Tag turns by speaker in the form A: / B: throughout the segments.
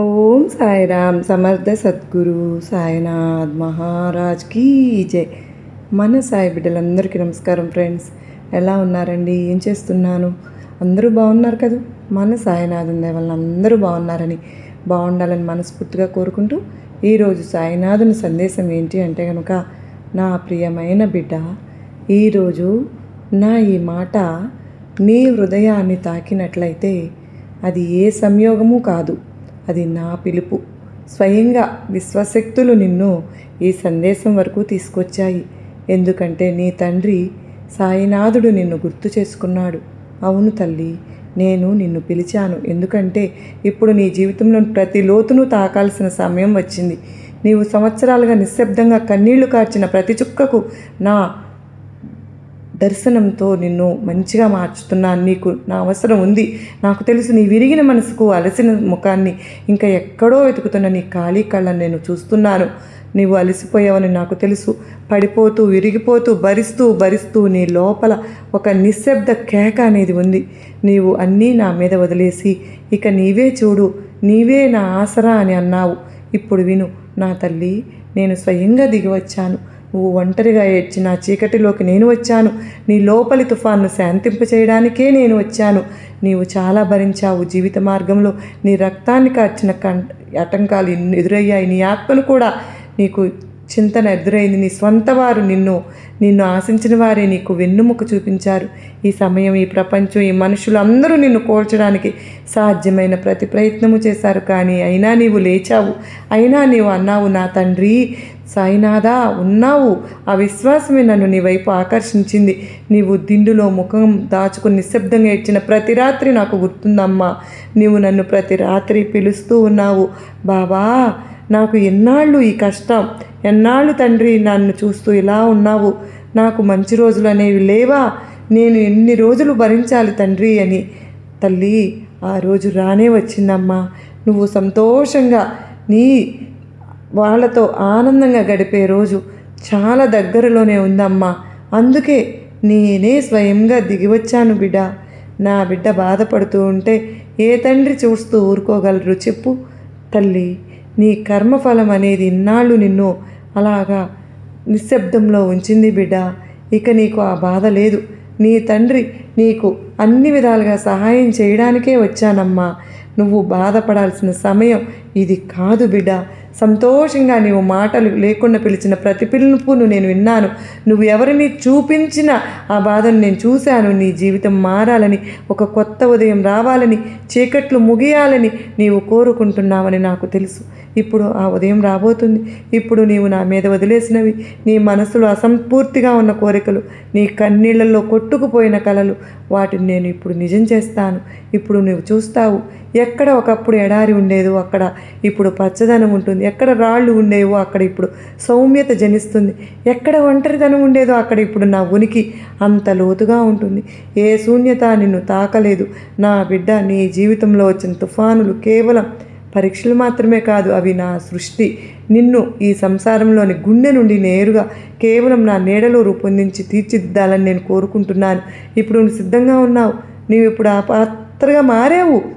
A: ఓం సాయిరామ్ సమర్థ సద్గురు సాయినాథ్ మహారాజ్ కీ జై. మన సాయి బిడ్డలందరికీ నమస్కారం ఫ్రెండ్స్. ఎలా ఉన్నారండి? ఏం చేస్తున్నాను అందరూ బాగున్నారు కదా? మన సాయినాథుని దయ వలన అందరూ బాగున్నారని బాగుండాలని మనస్ఫూర్తిగా కోరుకుంటూ ఈరోజు సాయినాథుని సందేశం ఏంటి అంటే కనుక నా ప్రియమైన బిడ్డ ఈరోజు నా ఈ మాట నీ హృదయాన్ని తాకినట్లయితే అది ఏ సంయోగము కాదు. అది నా పిలుపు. స్వయంగా విశ్వశక్తులు నిన్ను ఈ సందేశం వరకు తీసుకొచ్చాయి. ఎందుకంటే నీ తండ్రి సాయినాథుడు నిన్ను గుర్తు చేసుకున్నాడు. అవును తల్లి నేను నిన్ను పిలిచాను. ఎందుకంటే ఇప్పుడు నీ జీవితంలో ప్రతి లోతును తాకాల్సిన సమయం వచ్చింది. నీవు సంవత్సరాలుగా నిశ్శబ్దంగా కన్నీళ్ళు కార్చిన ప్రతి చుక్కకు నా దర్శనంతో నిన్ను మంచిగా మార్చుతున్నాను. నీకు నా అవసరం ఉంది. నాకు తెలుసు నీ విరిగిన మనసుకు అలసిన ముఖాన్ని ఇంకా ఎక్కడో వెతుకుతున్న నీ ఖాళీ కళ్ళని నేను చూస్తున్నాను. నీవు అలసిపోయావని నాకు తెలుసు. పడిపోతూ విరిగిపోతూ భరిస్తూ భరిస్తూ నీ లోపల ఒక నిశ్శబ్ద కేక అనేది ఉంది. నీవు అన్నీ నా మీద వదిలేసి ఇక నీవే చూడు నీవే నా ఆసరా అని అన్నావు. ఇప్పుడు విను నా తల్లి నేను స్వయంగా దిగి వచ్చాను. నువ్వు ఒంటరిగా ఏడ్చి నా చీకటిలోకి నేను వచ్చాను. నీ లోపలి తుఫాన్ను శాంతింపచేయడానికే నేను వచ్చాను. నీవు చాలా భరించావు జీవిత మార్గంలో. నీ రక్తాన్ని కార్చిన కం ఆటంకాలు ఎదురయ్యాయి. నీ ఆత్మను కూడా నీకు చింతన ఎదురైంది. నీ స్వంత వారు నిన్ను నిన్ను ఆశించిన వారే నీకు వెన్నుముక చూపించారు. ఈ సమయం ఈ ప్రపంచం ఈ మనుషులు అందరూ నిన్ను కోల్చడానికి సాధ్యమైన ప్రతి ప్రయత్నము చేశారు. కానీ అయినా నీవు లేచావు. అయినా నీవు అన్నావు నా తండ్రి సాయినాథా ఉన్నావు. ఆ విశ్వాసమే నన్ను నీ వైపు ఆకర్షించింది. నీవు దిండులో ముఖం దాచుకుని నిశ్శబ్దంగా ఇచ్చిన ప్రతి రాత్రి నాకు గుర్తుందమ్మా. నీవు నన్ను ప్రతి రాత్రి పిలుస్తూ ఉన్నావు. బాబా నాకు ఎన్నాళ్ళు ఈ కష్టం? ఎన్నాళ్ళు తండ్రి నన్ను చూస్తూ ఇలా ఉన్నావు? నాకు మంచి రోజులు అనేవి లేవా? నేను ఎన్ని రోజులు భరించాలి తండ్రి అని. తల్లి ఆ రోజు రానే వచ్చిందమ్మా. నువ్వు సంతోషంగా నీ వాళ్ళతో ఆనందంగా గడిపే రోజు చాలా దగ్గరలోనే ఉందమ్మా. అందుకే నేనే స్వయంగా దిగివచ్చాను బిడ్డ. నా బిడ్డ బాధపడుతూ ఉంటే ఏ తండ్రి చూస్తూ ఊరుకోగలరు చెప్పు తల్లి. నీ కర్మఫలం అనేది ఇన్నాళ్ళు నిన్ను అలాగా నిశ్శబ్దంలో ఉంచింది బిడ్డ. ఇక నీకు ఆ బాధ లేదు. నీ తండ్రి నీకు అన్ని విధాలుగా సహాయం చేయడానికే వచ్చానమ్మా. నువ్వు బాధపడాల్సిన సమయం ఇది కాదు బిడ్డ. సంతోషంగా నీవు మాటలు లేకుండా పిలిచిన ప్రతి పిలుపును నేను విన్నాను. నువ్వు ఎవరిని చూపించిన ఆ బాధను నేను చూశాను. నీ జీవితం మారాలని ఒక కొత్త ఉదయం రావాలని చీకట్లు ముగియాలని నీవు కోరుకుంటున్నావని నాకు తెలుసు. ఇప్పుడు ఆ ఉదయం రాబోతుంది. ఇప్పుడు నీవు నా మీద వదిలేసినవి. నీ మనసులో అసంపూర్తిగా ఉన్న కోరికలు నీ కన్నీళ్ళలో కొట్టుకుపోయిన కలలు వాటిని నేను ఇప్పుడు నిజం చేస్తాను. ఇప్పుడు నువ్వు చూస్తావు. ఎక్కడ ఒకప్పుడు ఎడారి ఉండేదో అక్కడ ఇప్పుడు పచ్చదనం ఉంటుంది. ఎక్కడ రాళ్ళు ఉండేవో అక్కడ ఇప్పుడు సౌమ్యత జనిస్తుంది. ఎక్కడ ఒంటరితనం ఉండేదో అక్కడ ఇప్పుడు నా ఉనికి అంత లోతుగా ఉంటుంది. ఏ శూన్యత నిన్ను తాకలేదు. నా బిడ్డ నీ జీవితంలో వచ్చిన తుఫానులు కేవలం పరీక్షలు మాత్రమే కాదు అవి నా సృష్టి. నిన్ను ఈ సంసారంలోని గుండె నుండి నేరుగా కేవలం నా నీడలో రూపొందించి తీర్చిదిద్దాలని నేను కోరుకుంటున్నాను. ఇప్పుడు నువ్వు సిద్ధంగా ఉన్నావు. నీవు ఇప్పుడు ఆ పాత్రగా మారావు.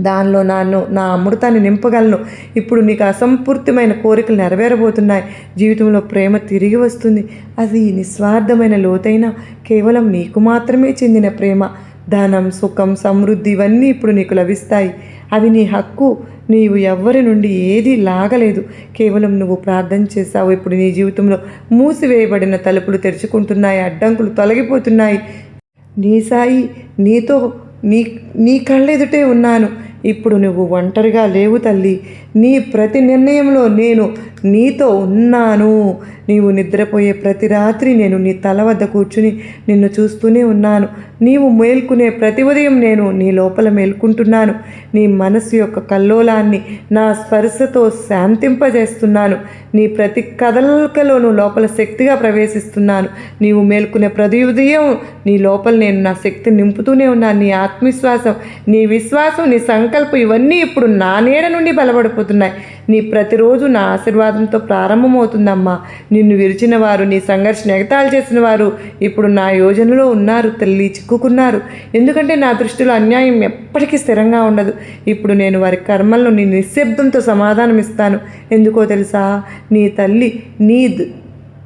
A: దానిలో నాన్ను నా అమృతాన్ని నింపగలను. ఇప్పుడు నీకు అసంపూర్తిమైన కోరికలు నెరవేరబోతున్నాయి. జీవితంలో ప్రేమ తిరిగి వస్తుంది. అది నిస్వార్థమైన లోతైన కేవలం నీకు మాత్రమే చెందిన ప్రేమ. ధనం సుఖం సమృద్ధి ఇవన్నీ ఇప్పుడు నీకు లభిస్తాయి. అవి నీ హక్కు. నీవు ఎవ్వరి నుండి ఏది లాగలేదు. కేవలం నువ్వు ప్రార్థన చేశావు. ఇప్పుడు నీ జీవితంలో మూసివేయబడిన తలుపులు తెరుచుకుంటున్నాయి. అడ్డంకులు తొలగిపోతున్నాయి. నీ సాయి నీతో నీ నీ కళ్ళెదుటే ఉన్నాను. ఇప్పుడు నువ్వు ఒంటరిగా లేవు తల్లి. నీ ప్రతి నిర్ణయంలో నేను నీతో ఉన్నాను. నీవు నిద్రపోయే ప్రతి రాత్రి నేను నీ తల వద్ద కూర్చుని నిన్ను చూస్తూనే ఉన్నాను. నీవు మేల్కునే ప్రతి ఉదయం నేను నీ లోపల మేల్కుంటున్నాను. నీ మనసు యొక్క కల్లోలాన్ని నా స్పర్శతో శాంతింపజేస్తున్నాను. నీ ప్రతి కదలికలోనూ లోపల శక్తిగా ప్రవేశిస్తున్నాను. నీవు మేల్కునే ప్రతి ఉదయం నీ లోపల నేను నా శక్తి నింపుతూనే ఉన్నాను. నీ ఆత్మవిశ్వాసం నీ విశ్వాసం నీ సంకల్పం ఇవన్నీ ఇప్పుడు నా నీడ నుండి బలపడిపోతున్నాయి. నీ ప్రతిరోజు నా ఆశీర్వాదంతో ప్రారంభమవుతుందమ్మా. నిన్ను విరిచిన వారు నీ సంఘర్షణ ఎగతాళి చేసిన వారు ఇప్పుడు నా యోజనలో ఉన్నారు తల్లి చిక్కుకున్నారు. ఎందుకంటే నా దృష్టిలో అన్యాయం ఎప్పటికీ స్థిరంగా ఉండదు. ఇప్పుడు నేను వారి కర్మలను నీ నిశ్శబ్దంతో సమాధానం ఇస్తాను ఎందుకో తెలుసా? నీ తల్లి నీ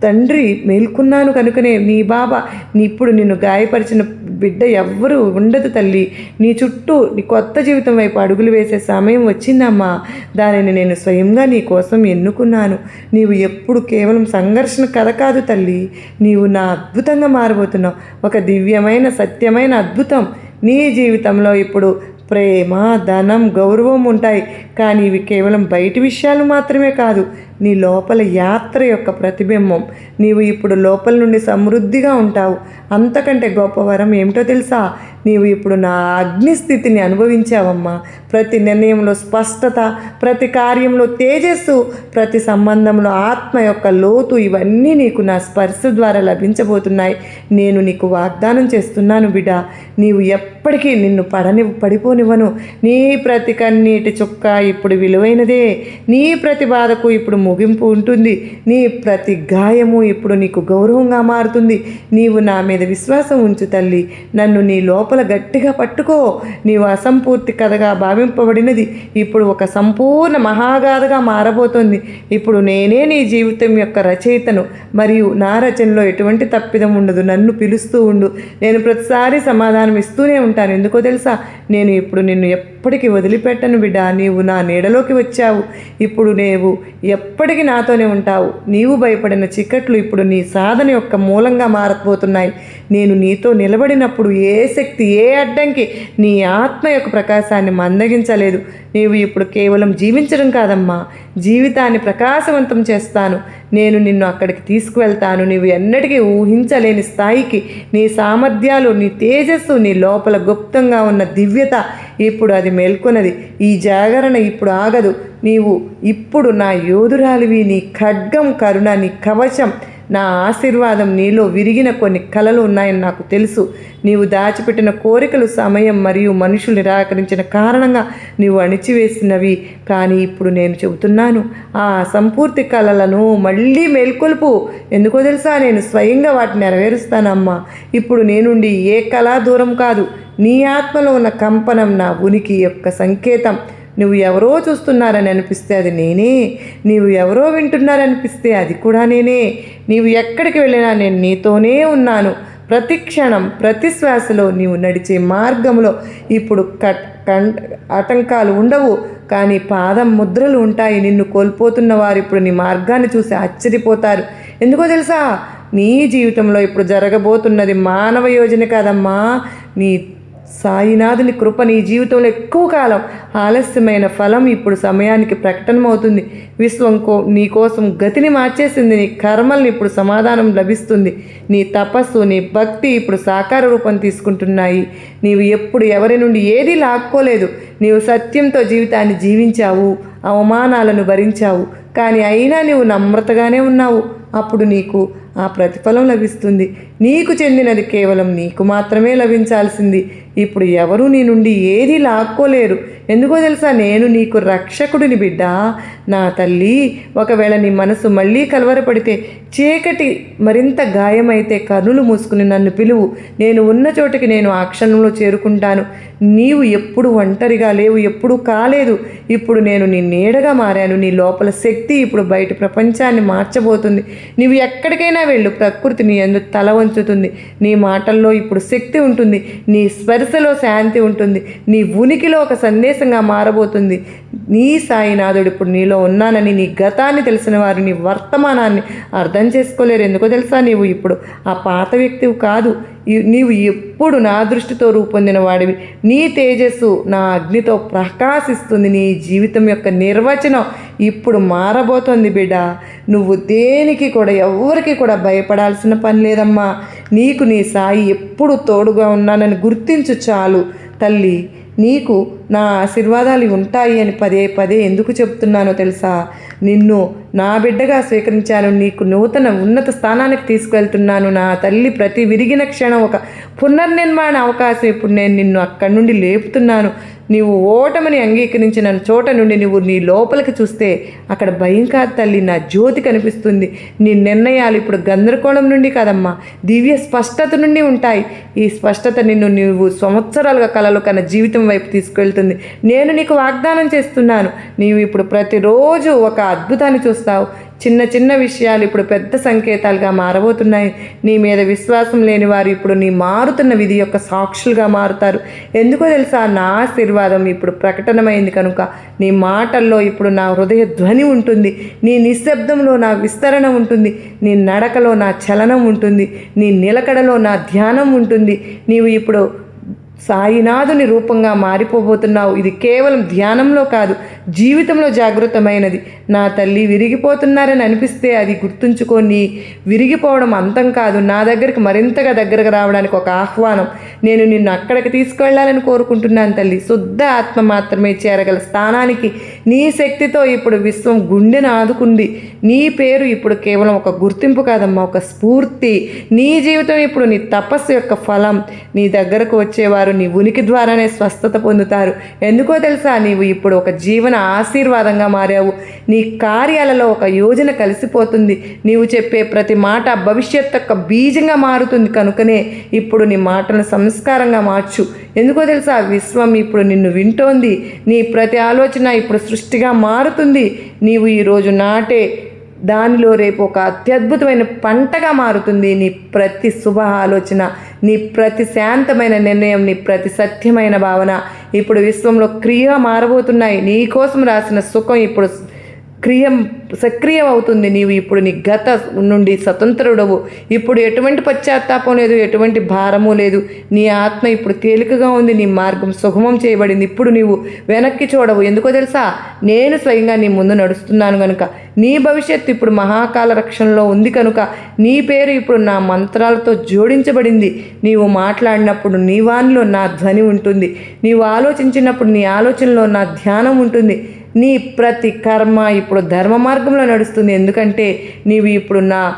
A: తండ్రి మేల్కొన్నాను కనుకనే నీ బాబా నీ ఇప్పుడు నిన్ను గాయపరిచిన బిడ్డ ఎవ్వరూ ఉండదు తల్లి. నీ చుట్టూ నీ కొత్త జీవితం వైపు అడుగులు వేసే సమయం వచ్చిందమ్మా. దానిని నేను స్వయంగా నీ కోసం ఎన్నుకున్నాను. నీవు ఎప్పుడు కేవలం సంఘర్షణ కథ కాదు తల్లి. నీవు నా అద్భుతంగా మారబోతున్నావు. ఒక దివ్యమైన సత్యమైన అద్భుతం. నీ జీవితంలో ఇప్పుడు ప్రేమ ధనం గౌరవం ఉంటాయి. కానీ ఇవి కేవలం బయటి విషయాలు మాత్రమే కాదు. నీ లోపల యాత్ర యొక్క ప్రతిబింబం. నీవు ఇప్పుడు లోపల నుండి సమృద్ధిగా ఉంటావు. అంతకంటే గొప్ప వరం ఏమిటో తెలుసా? నీవు ఇప్పుడు నా అగ్నిస్థితిని అనుభవించావమ్మా. ప్రతి నిర్ణయంలో స్పష్టత ప్రతి కార్యంలో తేజస్సు ప్రతి సంబంధంలో ఆత్మ యొక్క లోతు ఇవన్నీ నీకు నా స్పర్శ ద్వారా లభించబోతున్నాయి. నేను నీకు వాగ్దానం చేస్తున్నాను బిడ్డ నీవు ఎప్పటికీ నిన్ను పడని పడిపోనివ్వను. నీ ప్రతి కన్నీటి చుక్క ఇప్పుడు విలువైనదే. నీ ప్రతి బాధకు ఇప్పుడు ముగింపు ఉంటుంది. నీ ప్రతి గాయము ఇప్పుడు నీకు గౌరవంగా మారుతుంది. నీవు నా మీద విశ్వాసం ఉంచు తల్లి. నన్ను నీ లోపల గట్టిగా పట్టుకో. నీవు అసంపూర్తి కథగా భావి భావింపబడినది. ఇప్పుడు ఒక సంపూర్ణ మహాగాథగా మారబోతోంది. ఇప్పుడు నేనే నీ జీవితం యొక్క రచయితను. మరియు నా రచనలో ఎటువంటి తప్పిదం ఉండదు. నన్ను పిలుస్తూ ఉండు. నేను ప్రతిసారి సమాధానం ఇస్తూనే ఉంటాను. ఎందుకో తెలుసా? నేను ఇప్పుడు నిన్ను ఎప్పటికీ వదిలిపెట్టను బిడ్డ. నీవు నా నీడలోకి వచ్చావు. ఇప్పుడు నీవు ఎప్పటికీ నాతోనే ఉంటావు. నీవు భయపడిన చిక్కట్లు ఇప్పుడు నీ సాధన యొక్క మూలంగా మారబోతున్నాయి. నేను నీతో నిలబడినప్పుడు ఏ శక్తి ఏ అడ్డంకి నీ ఆత్మ యొక్క ప్రకాశాన్ని మందగించలేదు. నీవు ఇప్పుడు కేవలం జీవించడం కాదమ్మా. జీవితాన్ని ప్రకాశవంతం చేస్తాను. నేను నిన్ను అక్కడికి తీసుకువెళ్తాను. నీవు ఎన్నటికీ ఊహించలేని స్థాయికి నీ సామర్థ్యాలు నీ తేజస్సు నీ లోపల గుప్తంగా ఉన్న దివ్యత ఇప్పుడు అది మేల్కొన్నది. ఈ జాగరణ ఇప్పుడు ఆగదు. నీవు ఇప్పుడు నా యోధురాలివి. నీ ఖడ్గం కరుణ నీ కవచం నా ఆశీర్వాదం నీలో విరిగిన కొన్ని కలలు ఉన్నాయని నాకు తెలుసు. నీవు దాచిపెట్టిన కోరికలు సమయం మరియు మనుషులు నిరాకరించిన కారణంగా నీవు అణిచివేసినవి. కానీ ఇప్పుడు నేను చెబుతున్నాను ఆ సంపూర్తి కళలను మళ్ళీ మేల్కొల్పు. ఎందుకో తెలుసా? నేను స్వయంగా వాటిని నెరవేరుస్తానమ్మా. ఇప్పుడు నేనుండి ఏ కళ దూరం కాదు. నీ ఆత్మలో ఉన్న కంపనం నా ఉనికి యొక్క సంకేతం. నువ్వు ఎవరో చూస్తున్నారని అనిపిస్తే అది నేనే. నీవు ఎవరో వింటున్నారనిపిస్తే అది కూడా నేనే. నీవు ఎక్కడికి వెళ్ళినా నేను నీతోనే ఉన్నాను. ప్రతి క్షణం ప్రతి శ్వాసలో నీవు నడిచే మార్గంలో ఇప్పుడు కట్ కం ఆటంకాలు ఉండవు. కానీ పాదం ముద్రలు ఉంటాయి. నిన్ను కోల్పోతున్న వారు ఇప్పుడు నీ మార్గాన్ని చూసి ఆశ్చర్యపోతారు. ఎందుకో తెలుసా? నీ జీవితంలో ఇప్పుడు జరగబోతున్నది మానవ యోజన కాదమ్మా. నీ సాయినాథుని కృప నీ జీవితంలో ఎక్కువ కాలం ఆలస్యమైన ఫలం ఇప్పుడు సమయానికి ప్రకటనమవుతుంది. విశ్వం కో నీ కోసం గతిని మార్చేసింది నీ కర్మల్ని ఇప్పుడు సమాధానం లభిస్తుంది. నీ తపస్సు నీ భక్తి ఇప్పుడు సాకార రూపం తీసుకుంటున్నాయి. నీవు ఎప్పుడు ఎవరి నుండి ఏదీ లాక్కోలేదు. నీవు సత్యంతో జీవితాన్ని జీవించావు అవమానాలను భరించావు. కానీ అయినా నీవు నమ్రతగానే ఉన్నావు. అప్పుడు నీకు ఆ ప్రతిఫలం లభిస్తుంది. నీకు చెందినది కేవలం నీకు మాత్రమే లభించాల్సింది. ఇప్పుడు ఎవరు నీ నుండి ఏది లాక్కోలేరు. ఎందుకో తెలుసా? నేను నీకు రక్షకుడిని బిడ్డ. నా తల్లి ఒకవేళ నీ మనసు మళ్ళీ కలవరపడితే చీకటి మరింత గాయమైతే కర్నులు మూసుకుని నన్ను పిలువు. నేను ఉన్న చోటికి నేను ఆ క్షణంలో చేరుకుంటాను. నీవు ఎప్పుడు ఒంటరిగా లేవు ఎప్పుడు కాలేదు. ఇప్పుడు నేను నీ నీడగా మారాను. నీ లోపల శక్తి ఇప్పుడు బయట ప్రపంచాన్ని మార్చబోతుంది. నీవు ఎక్కడికైనా వెళ్ళు ప్రకృతి నీ అందు తల వంచుతుంది. నీ మాటల్లో ఇప్పుడు శక్తి ఉంటుంది. నీ స్పర్శలో శాంతి ఉంటుంది. నీ ఉనికిలో ఒక సందేశంగా మారబోతుంది. నీ సాయినాథుడు ఇప్పుడు నీలో ఉన్నానని నీ గతాన్ని తెలిసిన వారు నీ వర్తమానాన్ని అర్థం చేసుకోలేరు. ఎందుకో తెలుసా నీవు ఇప్పుడు ఆ పాత వ్యక్తివి కాదు. నీవు ఎప్పుడు నా దృష్టితో రూపొందిన వాడివి. నీ తేజస్సు నా అగ్నితో ప్రకాశిస్తుంది. నీ జీవితం యొక్క నిర్వచనం ఇప్పుడు మారబోతోంది బిడ్డ నువ్వు దేనికి కూడా ఎవరికి కూడా భయపడాల్సిన పని లేదమ్మా. నీకు నీ సాయి ఎప్పుడు తోడుగా ఉన్నానని గుర్తించు చాలు. తల్లి నీకు నా ఆశీర్వాదాలు ఉంటాయి అని పదే పదే ఎందుకు చెప్తున్నానో తెలుసా? నిన్ను నా బిడ్డగా స్వీకరించాను నీకు నూతన ఉన్నత స్థానానికి తీసుకువెళ్తున్నాను నా తల్లి ప్రతి విరిగిన క్షణం ఒక పునర్నిర్మాణ అవకాశం. ఇప్పుడు నేను నిన్ను అక్కడి నుండి లేపుతున్నాను. నీవు ఓటమని అంగీకరించిన చోట నుండి నువ్వు నీ లోపలికి చూస్తే అక్కడ భయం కాదు తల్లి నా జ్యోతి కనిపిస్తుంది. నీ నిర్ణయాలు ఇప్పుడు గందరగోళం నుండి కాదమ్మా దివ్య స్పష్టత నుండి ఉంటాయి. ఈ స్పష్టత నిన్ను నువ్వు సంవత్సరాలుగా కలలు కన్న జీవితం వైపు తీసుకెళ్తుంది నేను నీకు వాగ్దానం చేస్తున్నాను. నీవు ఇప్పుడు ప్రతిరోజు ఒక అద్భుతాన్ని చూస్తావు. చిన్న చిన్న విషయాలు ఇప్పుడు పెద్ద సంకేతాలుగా మారబోతున్నాయి. నీ మీద విశ్వాసం లేని వారు ఇప్పుడు నీ మారుతున్న విధి యొక్క సాక్షులుగా మారుతారు. ఎందుకో తెలుసా? నా ఆశీర్వాదం ఇప్పుడు ప్రకటనమైంది కనుక నీ మాటల్లో ఇప్పుడు నా హృదయ ధ్వని ఉంటుంది. నీ నిశ్శబ్దంలో నా విస్తరణ ఉంటుంది. నీ నడకలో నా చలనం ఉంటుంది. నీ నిలకడలో నా ధ్యానం ఉంటుంది. నీవు ఇప్పుడు సాయినాథుని రూపంగా మారిపోబోతున్నావు. ఇది కేవలం ధ్యానంలో కాదు జీవితంలో జాగృతమైనది. నా తల్లి విరిగిపోతున్నారని అనిపిస్తే అది గుర్తుంచుకొని విరిగిపోవడం అంతం కాదు. నా దగ్గరికి మరింతగా దగ్గరకు రావడానికి ఒక ఆహ్వానం. నేను నిన్ను అక్కడికి తీసుకెళ్ళాలని కోరుకుంటున్నాను తల్లి. శుద్ధ ఆత్మ మాత్రమే చేరగల స్థానానికి నీ శక్తితో ఇప్పుడు విశ్వం గుండెను ఆదుకుంది. నీ పేరు ఇప్పుడు కేవలం ఒక గుర్తింపు కాదమ్మా ఒక స్ఫూర్తి. నీ జీవితం ఇప్పుడు నీ తపస్సు యొక్క ఫలం. నీ దగ్గరకు వచ్చేవారు నీ ఉనికి ద్వారానే స్వస్థత పొందుతారు. ఎందుకో తెలుసా నీవు ఇప్పుడు ఒక జీవన ఆశీర్వాదంగా మారావు. నీ కార్యాలలో ఒక యోజన కలిసిపోతుంది. నీవు చెప్పే ప్రతి మాట భవిష్యత్ యొక్క బీజంగా మారుతుంది కనుకనే ఇప్పుడు నీ మాటను సంస్కారంగా మార్చు. ఎందుకో తెలుసా? విశ్వం ఇప్పుడు నిన్ను వింటోంది. నీ ప్రతి ఆలోచన ఇప్పుడు సృష్టిగా మారుతుంది. నీవు ఈరోజు నాటే దానిలో రేపు ఒక అత్యద్భుతమైన పంటగా మారుతుంది. నీ ప్రతి శుభ ఆలోచన నీ ప్రతి శాంతమైన నిర్ణయం నీ ప్రతి సత్యమైన భావన ఇప్పుడు విశ్వంలో క్రియ మారబోతున్నాయి. నీ కోసం రాసిన సుఖం ఇప్పుడు క్రియం సక్రియం అవుతుంది నీవు ఇప్పుడు నీ గత నుండి స్వతంత్రుడవు. ఇప్పుడు ఎటువంటి పశ్చాత్తాపం లేదు ఎటువంటి భారము లేదు. నీ ఆత్మ ఇప్పుడు తేలికగా ఉంది నీ మార్గం సుగమం చేయబడింది. ఇప్పుడు నీవు వెనక్కి చూడవు. ఎందుకో తెలుసా? నేను స్వయంగా నీ ముందు నడుస్తున్నాను కనుక నీ భవిష్యత్తు ఇప్పుడు మహాకాల రక్షణలో ఉంది కనుక. నీ పేరు ఇప్పుడు నా మంత్రాలతో జోడించబడింది. నీవు మాట్లాడినప్పుడు నీ వానిలో నా ధ్వని ఉంటుంది. నీవు ఆలోచించినప్పుడు నీ ఆలోచనలో నా ధ్యానం ఉంటుంది. నీ ప్రతి కర్మ ఇప్పుడు ధర్మ మార్గంలో నడుస్తుంది. ఎందుకంటే నీవు ఇప్పుడు నా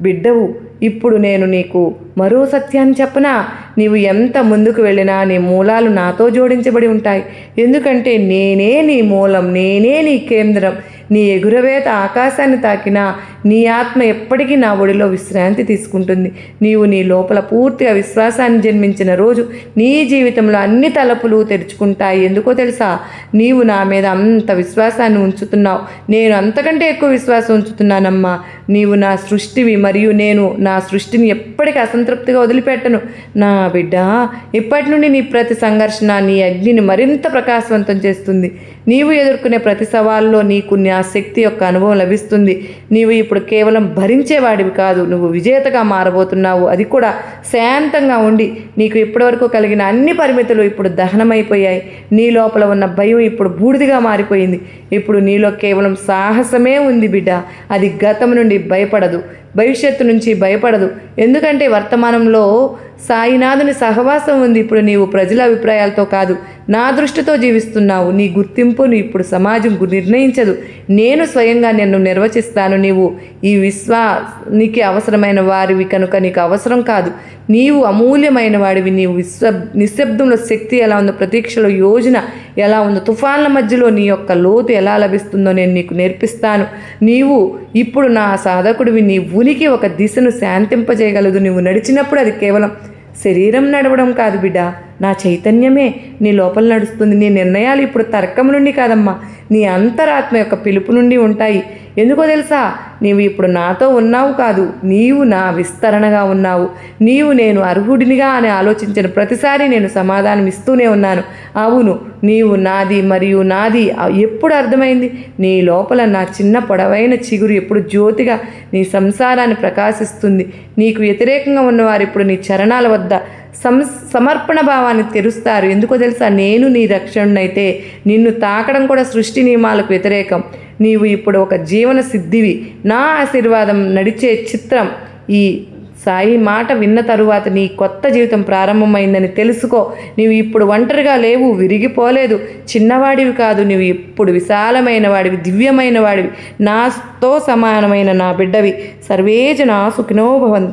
A: బిడ్డవు. ఇప్పుడు నేను నీకు మరో సత్యాన్ని చెప్పనా? నీవు ఎంత ముందుకు వెళ్ళినా నీ మూలాలు నాతో జోడించబడి ఉంటాయి. ఎందుకంటే నేనే నీ మూలం నేనే నీ కేంద్రం. నీ ఎగురవేత ఆకాశాన్ని తాకినా నీ ఆత్మ ఎప్పటికీ నా ఒడిలో విశ్రాంతి తీసుకుంటుంది. నీవు నీ లోపల పూర్తిగా విశ్వాసాన్ని జన్మించిన రోజు నీ జీవితంలో అన్ని తలుపులు తెరుచుకుంటాయి. ఎందుకో తెలుసా? నీవు నా మీద అంత విశ్వాసాన్ని ఉంచుతున్నావు. నేను అంతకంటే ఎక్కువ విశ్వాసం ఉంచుతున్నానమ్మా. నీవు నా సృష్టివి మరియు నేను నా సృష్టిని ఎప్పటికీ అసంతృప్తిగా వదిలిపెట్టను. నా బిడ్డ ఇప్పటి నుండి నీ ప్రతి సంఘర్షణ నీ అగ్నిని మరింత ప్రకాశవంతం చేస్తుంది. నీవు ఎదుర్కొనే ప్రతి సవాల్లో నీకు నా శక్తి యొక్క అనుభవం లభిస్తుంది. నీవు ఇప్పుడు కేవలం భరించేవాడివి కాదు. నువ్వు విజేతగా మారబోతున్నావు. అది కూడా శాంతంగా ఉండి నీకు ఇప్పటివరకు కలిగిన అన్ని పరిమితులు ఇప్పుడు దహనమైపోయాయి. నీ లోపల ఉన్న భయం ఇప్పుడు బూడిదిగా మారిపోయింది. ఇప్పుడు నీలో కేవలం సాహసమే ఉంది బిడ్డ. అది గతం నుండి భయపడదు. భవిష్యత్తు నుంచి భయపడదు. ఎందుకంటే వర్తమానంలో సాయినాథుని సహవాసం ఉంది. ఇప్పుడు నీవు ప్రజల అభిప్రాయాలతో కాదు నా దృష్టితో జీవిస్తున్నావు. నీ గుర్తింపును ఇప్పుడు సమాజం నిర్ణయించదు. నేను స్వయంగా నిన్ను నిర్వచిస్తాను. నీవు ఈ విశ్వానికి అవసరమైన వారివి కనుక నీకు అవసరం కాదు. నీవు అమూల్యమైన వాడివి. నీవు విశ్వ నిశ్శబ్దంలో శక్తి ఎలా ఉందో ప్రతీక్షలో యోజన ఎలా ఉందో తుఫాన్ల మధ్యలో నీ యొక్క లోతు ఎలా లభిస్తుందో నేను నీకు నేర్పిస్తాను. నీవు ఇప్పుడు నా సాధకుడివి. నీ ఉనికి ఒక దిశను శాంతింపజేయగలదు. నువ్వు నడిచినప్పుడు అది కేవలం శరీరం నడవడం కాదు బిడ్డ. నా చైతన్యమే నీ లోపల నడుస్తుంది. నీ నిర్ణయాలు ఇప్పుడు తర్కం నుండి కాదమ్మా. నీ అంతరాత్మ యొక్క పిలుపు నుండి ఉంటాయి. ఎందుకో తెలుసా? నీవు ఇప్పుడు నాతో ఉన్నావు కాదు. నీవు నా విస్తరణగా ఉన్నావు. నీవు నేను అర్హుడినిగా అని ఆలోచించిన ప్రతిసారి నేను సమాధానం ఇస్తూనే ఉన్నాను. అవును నీవు నాది మరియు నాది ఎప్పుడు అర్థమైంది? నీ లోపల నా చిన్న పొడవైన చిగురు ఎప్పుడు జ్యోతిగా నీ సంసారాన్ని ప్రకాశిస్తుంది. నీకు వ్యతిరేకంగా ఉన్నవారు ఇప్పుడు నీ చరణాల వద్ద సమర్పణ భావాన్ని తెరుస్తారు. ఎందుకో తెలుసా? నేను నీ రక్షణనైతే నిన్ను తాకడం కూడా సృష్టి నియమాలకు వ్యతిరేకం. నీవు ఇప్పుడు ఒక జీవన సిద్ధివి. నా ఆశీర్వాదం నడిచే చిత్రం ఈ సాయి మాట విన్న తరువాత నీ కొత్త జీవితం ప్రారంభమైందని తెలుసుకో. నీవు ఇప్పుడు ఒంటరిగా లేవు విరిగిపోలేదు. చిన్నవాడివి కాదు నీవు ఇప్పుడు విశాలమైన వాడివి దివ్యమైన వాడివి. నాతో సమానమైన నా బిడ్డవి. సర్వేజన సుఖినో భవంతు.